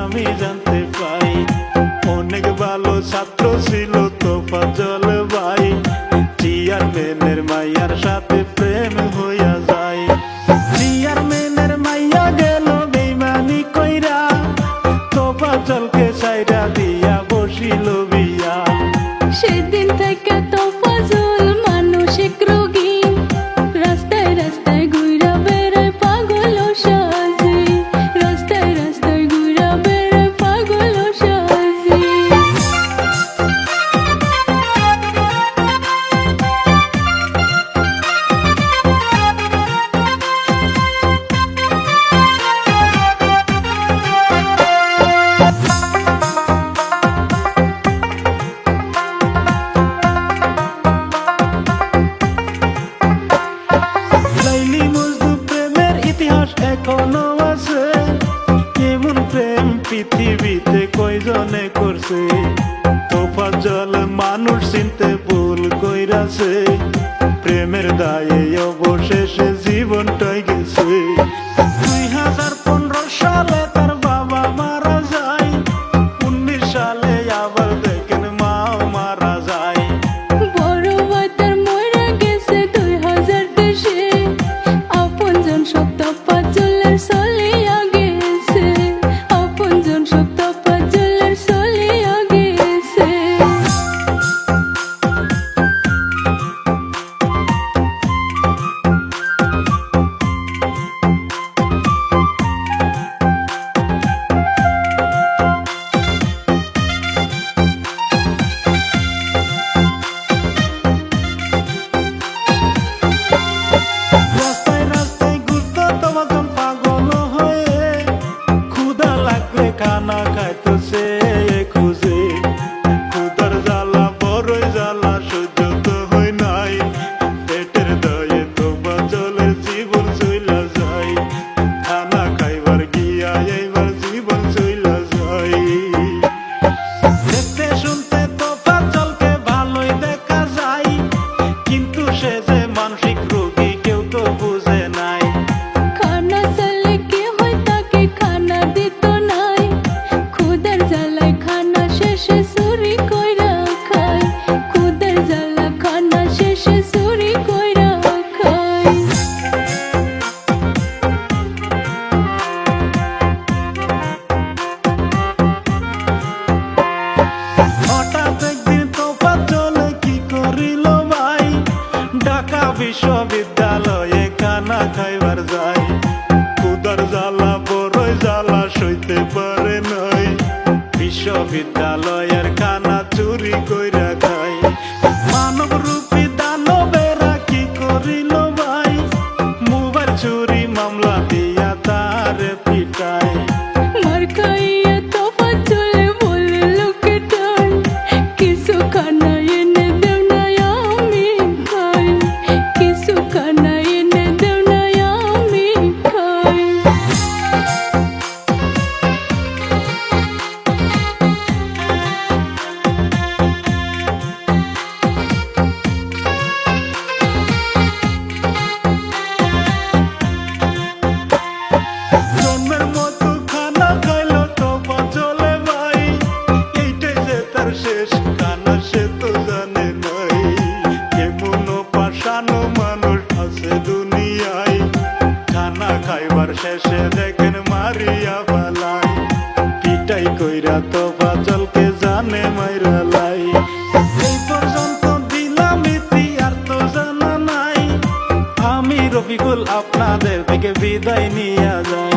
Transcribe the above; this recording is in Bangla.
আমি জানতে পাই। অনেক ভালো ছাত্র ছিল তোফাজ্জল ভাই। চেয়ারম্যানের মাইয়ার সাথে প্রেম হইয়া যায়। চেয়ারম্যানের মাইয়া গেল বেইমানি কইরা। তোফাজ্জলকে সাইরা দিয়া বসিল বিয়া। সেদিন থেকে এমন প্রেম পৃথিবীতে কয়জনে করছে? তোফা জল মানুষ চিনতে ভুল কইরাছে প্রেমের দায়ে অবশেষে লাগলে খানা বিশ্ববিদ্যালয়ে খানা খাইবার যাই। কুদার জ্বালা বড়ই জ্বালা, সইতে পারে নাই। বিশ্ববিদ্যালয়ের খানা চুরি কইরা খায় মানব রূপী দানবেরা কি করিল ভাই? মোবাইল চুরি মামলা দিয়া দলকে জানে মাইরা লাই। এই পর্যন্ত দিলাম আর তো জানা নাই। আমি রবিকুল আপনাদের থেকে বিদায় নিয়ে যাই।